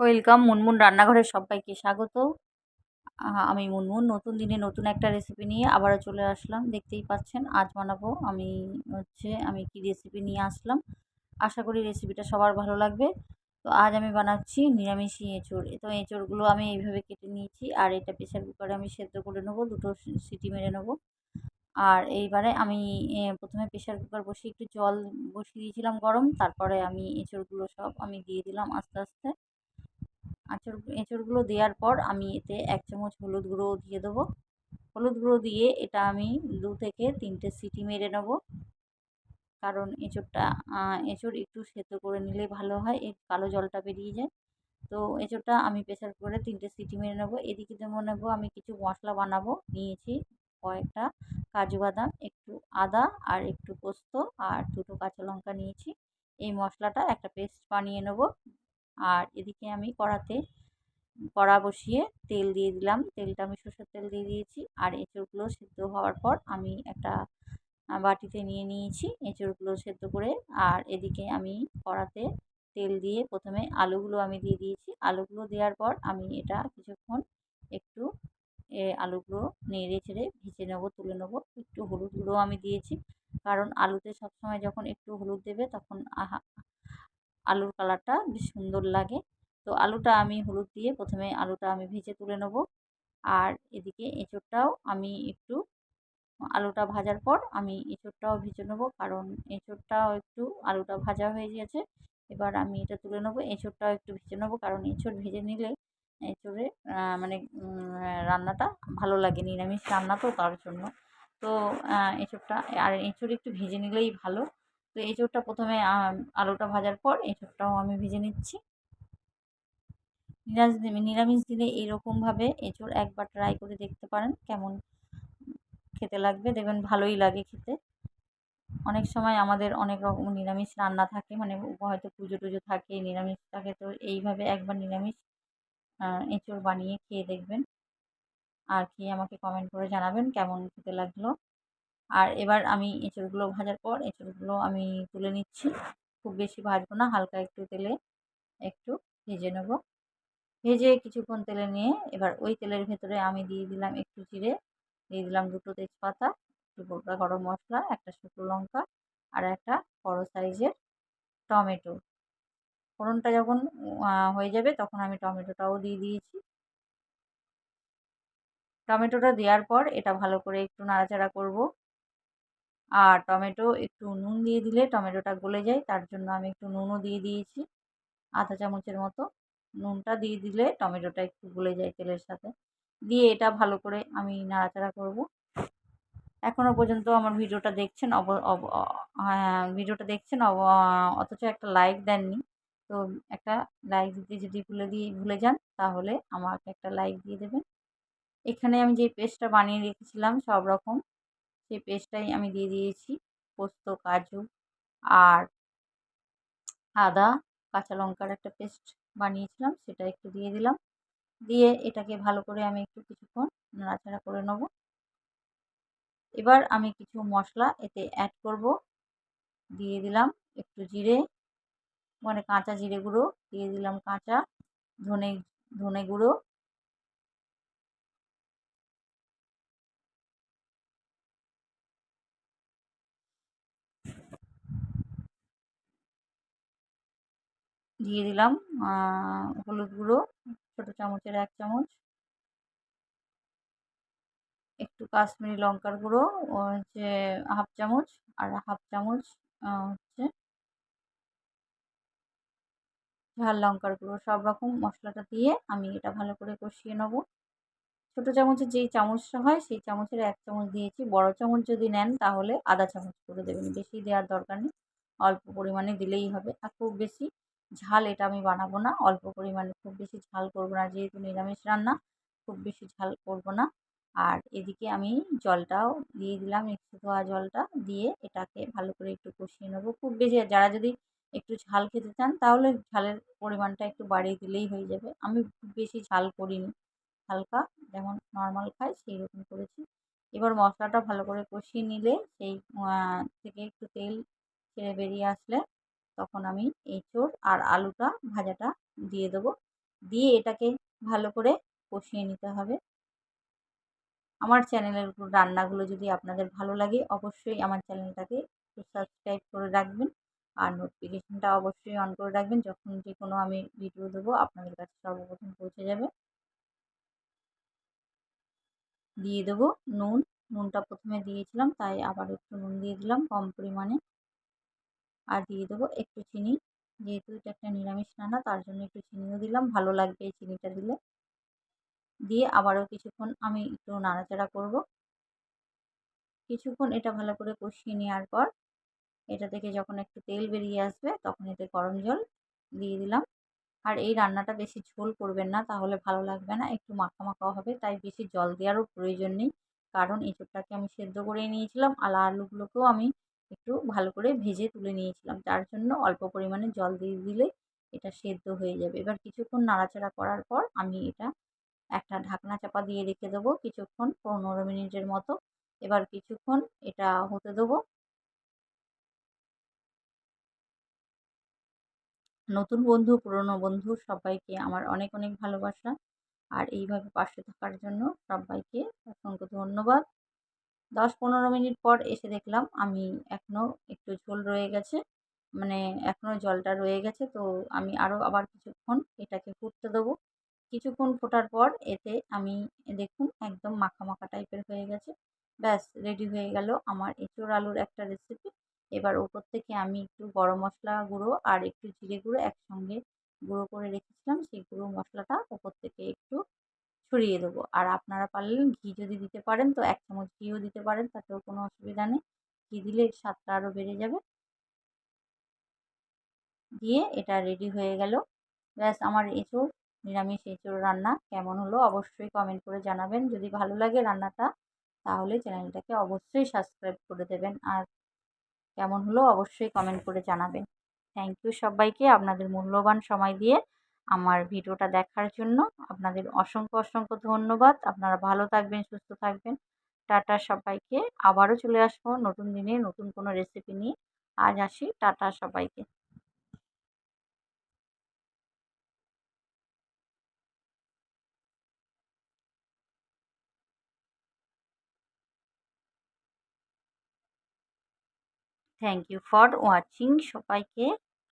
Welcome, Munmun রান্নাঘরের সবাইকে স্বাগত। আমি মুনমুন, নতুন দিনে নতুন একটা রেসিপি নিয়ে আবারও চলে আসলাম, দেখতেই পাচ্ছেন আজ বানাবো। আমি হচ্ছে, আমি কি রেসিপি নিয়ে আসলাম। আশা করি রেসিপিটা সবার ভালো লাগবে। তো আজ আমি বানাচ্ছি নিরামিষি এঁচড়। তো এঁচড়গুলো আমি এইভাবে কেটে নিয়েছি, আর এটা প্রেশার কুকারে আমি সেদ্ধ করে নেব, দুটো সিটি মেরে নেব। আর এইবারে আমি প্রথমে প্রেশার কুকার বসিয়ে একটু জল বসিয়ে দিয়েছিলাম গরম, তারপরে আমি এঁচড়গুলো সব আমি দিয়ে দিলাম আস্তে আস্তে। আঁচড়, এঁচড়গুলো দেওয়ার পর আমি এতে এক চামচ হলুদ গুঁড়ো দিয়ে দেবো। হলুদ গুঁড়ো দিয়ে এটা আমি দু থেকে তিনটে সিটি মেরে নেব। কারণ এঁচড়টা এঁচড় একটু সেদ্ধ করে নিলে ভালো হয়, এর কালো জলটা বেরিয়ে যায়। তো এঁচড়টা আমি প্রেসার করে তিনটে সিটি মেরে নেব। এদিকে যেমন নেব, আমি কিছু মশলা বানাবো। নিয়েছি কয়েকটা কাজু বাদাম, একটু আদা আর একটু পোস্ত আর দুটো কাঁচা লঙ্কা নিয়েছি। এই মশলাটা একটা পেস্ট বানিয়ে নেব। আর এদিকে আমি কড়াতে কড়া বসিয়ে তেল দিয়ে দিলাম। তেলটা আমি সর্ষের তেল দিয়ে দিয়েছি। আর এঁচড়গুলো সেদ্ধ হওয়ার পর আমি একটা বাটিতে নিয়ে নিয়েছি এঁচড়গুলো সেদ্ধ করে। আর এদিকে আমি কড়াতে তেল দিয়ে প্রথমে আলুগুলো আমি দিয়ে দিয়েছি। আলুগুলো দেওয়ার পর আমি এটা কিছুক্ষণ একটু, এ, আলুগুলো নেড়ে ছেড়ে ভেজে নেব, তুলে নেব। একটু হলুদ গুঁড়ো আমি দিয়েছি। কারণ আলুতে সবসময় যখন একটু হলুদ দেবে তখন আহা আলুর কালারটা বেশ সুন্দর লাগে। তো আলুটা আমি হলুদ দিয়ে প্রথমে আলুটা আমি ভেজে তুলে নেব। আর এদিকে এঁচোড়টাও আমি একটু, আলুটা ভাজার পর আমি এঁচোড়টাও ভেজে নেব। কারণ এঁচোড়টাও একটু, আলুটা ভাজা হয়ে গেছে এবার আমি এটা তুলে নেব। এঁচোড়টাও একটু ভেজে নেব। কারণ এঁচোড় ভেজে নিলে এঁচোড়ে মানে রান্নাটা ভালো লাগে, নিরামিষ রান্না তো তার জন্য। তো এঁচোড়টা, আর এঁচোড় একটু ভেজে নিলেই ভালো। তো এঁচোড়টা প্রথমে আলুটা ভাজার পর এঁচোড়টাও আমি ভেজে নিচ্ছি। নিরামিষ নিরামিষ দিনে এরকমভাবে এঁচোড় একবার ট্রাই করে দেখতে পারেন কেমন খেতে লাগবে। দেখবেন ভালোই লাগে খেতে। অনেক সময় আমাদের অনেক রকম নিরামিষ রান্না থাকে মানে হয়তো পুজো টুজো থাকে, নিরামিষ থাকে, তো এইভাবে একবার নিরামিষ এঁচোড় বানিয়ে খেয়ে দেখবেন। আর খেয়ে আমাকে কমেন্ট করে জানাবেন কেমন খেতে লাগল। আর এবার আমি এঁচড়গুলো ভাজার পর এঁচড়গুলো আমি তুলে নিচ্ছি। খুব বেশি ভাজবো না, হালকা একটু তেলে একটু ভেজে নেব। ভেজে কিছুক্ষণ তেলে নিয়ে এবার ওই তেলের ভেতরে আমি দিয়ে দিলাম একটু জিরে, দিয়ে দিলাম দুটো তেজপাতা, একটু গোটা গরম মশলা, একটা শুকনো লঙ্কা আর একটা বড়ো সাইজের টমেটো। ফোড়নটা যখন হয়ে যাবে তখন আমি টমেটোটাও দিয়ে দিয়েছি। টমেটোটা দেওয়ার পর এটা ভালো করে একটু নাড়াচাড়া করব। আর টমেটো একটু নুন দিয়ে দিলে টমেটোটা গলে যায়, তার জন্য আমি একটু নুনও দিয়ে দিয়েছি। আধা চামচের মতো নুনটা দিয়ে দিলে টমেটোটা একটু গলে যায় তেলের সাথে। দিয়ে এটা ভালো করে আমি নাড়াচাড়া করব। এখনও পর্যন্ত আমার ভিডিওটা দেখছেন অব হ্যাঁ ভিডিওটা দেখছেন অব অথচ একটা লাইক দেননি। তো একটা লাইক দিতে যদি ভুলে দিয়ে, ভুলে যান, তাহলে আমাকে একটা লাইক দিয়ে দেবেন। এখানে আমি যে পেস্টটা বানিয়ে রেখেছিলাম সব রকম সেই পেস্টটাই আমি দিয়ে দিয়েছি। পোস্ত, কাজু আর আদা, কাঁচা লঙ্কার একটা পেস্ট বানিয়েছিলাম, সেটা একটু দিয়ে দিলাম। দিয়ে এটাকে ভালো করে আমি একটু কিছুক্ষণ নাড়াচাড়া করে নেব। এবার আমি কিছু মশলা এতে অ্যাড করব। দিয়ে দিলাম একটু জিরে মানে কাঁচা জিরে গুঁড়ো, দিয়ে দিলাম কাঁচা ধনে ধনে গুঁড়ো দিয়ে দিলাম হলুদ গুঁড়ো, ছোটো চামচের এক চামচ। একটু কাশ্মীরি লঙ্কার গুঁড়ো হচ্ছে হাফ চামচ, আর হাফ চামচ হচ্ছে ঝাল লঙ্কার গুঁড়ো। সব রকম মশলাটা দিয়ে আমি এটা ভালো করে কষিয়ে নেব। ছোটো চামচের যেই চামচটা হয়, সেই চামচের এক চামচ দিয়েছি। বড় চামচ যদি নেন, তাহলে আধা চামচ করে দেবেন। বেশি দেওয়ার দরকার নেই। অল্প পরিমাণে দিলেই হবে, আর খুব বেশি ঝাল এটা আমি বানাবো না। অল্প পরিমাণে খুব বেশি ঝাল করব না। যেহেতু নিরামিষ রান্না, খুব বেশি ঝাল করব না। আর এদিকে আমি জলটাও দিয়ে দিলাম একটু ধোয়া জলটা দিয়ে এটাকে ভালো করে একটু কষিয়ে নেব। খুব বেশি যারা যদি একটু ঝাল খেতে চান, তাহলে ঝালের পরিমাণটা একটু বাড়িয়ে দিলেই হয়ে যাবে। আমি খুব বেশি ঝাল করিনি। হালকা যেমন নর্মাল খাই সেই রকম করেছি। এবার মশলাটা ভালো করে কষিয়ে নিলে সেই থেকে একটু তেল ছেড়ে বেরিয়ে আসলে তখন আমি এই এঁচোড় আর আলুটা ভাজাটা দিয়ে দেবো। দিয়ে এটাকে ভালো করে কষিয়ে নিতে হবে। আমার চ্যানেলের রান্নাগুলো যদি আপনাদের ভালো লাগে, অবশ্যই আমার চ্যানেলটাকে সাবস্ক্রাইব করে রাখবেন আর নোটিফিকেশানটা অবশ্যই অন করে রাখবেন। যখন যে কোনো আমি ভিডিও দেবো, আপনাদের কাছে সর্বপ্রথম পৌঁছে যাবে। দিয়ে দেবো নুন। নুনটা প্রথমে দিয়েছিলাম, তাই আবার একটু নুন দিয়ে দিলাম কম পরিমাণে। আর দিয়ে দেবো একটু চিনি। যেহেতু এটা একটা নিরামিষ রান্না, তার জন্য একটু চিনিও দিলাম, ভালো লাগবে এই চিনিটা দিলে। দিয়ে আবারও কিছুক্ষণ আমি একটু নাড়াচাড়া করব। কিছুক্ষণ এটা ভালো করে কষিয়ে নেওয়ার পর, এটা থেকে যখন একটু তেল বেরিয়ে আসবে, তখন এতে গরম জল দিয়ে দিলাম। আর এই রান্নাটা বেশি ঝোল করবেন না, তাহলে ভালো লাগবে না, একটু মাখা মাখাও হবে, তাই বেশি জল দেওয়ারও প্রয়োজন নেই। কারণ এঁচোড়টাকে আমি সেদ্ধ করে নিয়েছিলাম, আর আলুগুলোকেও আমি একটু ভালো করে ভেজে তুলে নিয়েছিলাম। যার জন্য অল্প পরিমাণে জল দিয়ে দিলে এটা সেদ্ধ হয়ে যাবে। এবার কিছুক্ষণ নাড়াচাড়া করার পর আমি এটা একটা ঢাকনা চাপা দিয়ে রেখে দেবো কিছুক্ষণ, পনেরো মিনিটের মতো। এবার কিছুক্ষণ এটা হতে দেবো। নতুন বন্ধু, পুরনো বন্ধু, সবাইকে আমার অনেক অনেক ভালোবাসা। আর এইভাবে পাশে থাকার জন্য সবাইকে অসংখ্য ধন্যবাদ। দশ পনেরো মিনিট পর এসে দেখলাম আমি এখনও একটু ঝোল রয়ে গেছে। মানে এখনও জলটা রয়ে গেছে, তো আমি আরও আবার কিছুক্ষণ এটাকে ফুটতে দেবো। কিছুক্ষণ ফোটার পর এতে আমি দেখুন একদম মাখা মাখা টাইপের হয়ে গেছে। ব্যাস, রেডি হয়ে গেল আমার এঁচোড় আলুর একটা রেসিপি এবার ওপর থেকে আমি একটু গরম মশলা গুঁড়ো আর একটু জিরে গুঁড়ো একসঙ্গে গুঁড়ো করে রেখেছিলাম। সেই গুঁড়ো মশলাটা ওপর থেকে একটু ছড়িয়ে দেবো। আর আপনারা পারলে ঘি যদি দিতে পারেন তো এক চামচ ঘিও দিতে পারেন, তাতেও কোনো অসুবিধা নেই। ঘি দিলে স্বাদটা আরও বেড়ে যাবে। দিয়ে এটা রেডি হয়ে গেল। ব্যাস, আমার এঁচোড়, নিরামিষ এঁচোড় রান্না কেমন হলো অবশ্যই কমেন্ট করে জানাবেন। যদি ভালো লাগে রান্নাটা, তাহলে চ্যানেলটাকে অবশ্যই সাবস্ক্রাইব করে দেবেন। আর কেমন হলো অবশ্যই কমেন্ট করে জানাবেন। থ্যাংক ইউ সবাইকে, আপনাদের মূল্যবান সময় দিয়ে। আমার ভিডিওটা দেখার জন্য আপনাদের অসংখ্য অসংখ্য ধন্যবাদ। আপনারা ভালো থাকবেন, সুস্থ থাকবেন। টাটা সবাইকে। আবারও চলে আসব নতুন দিনে নতুন কোনো রেসিপি নিয়ে। আজ আসি। টাটা সবাইকে। থ্যাংক ইউ ফর ওয়াচিং সবাইকে।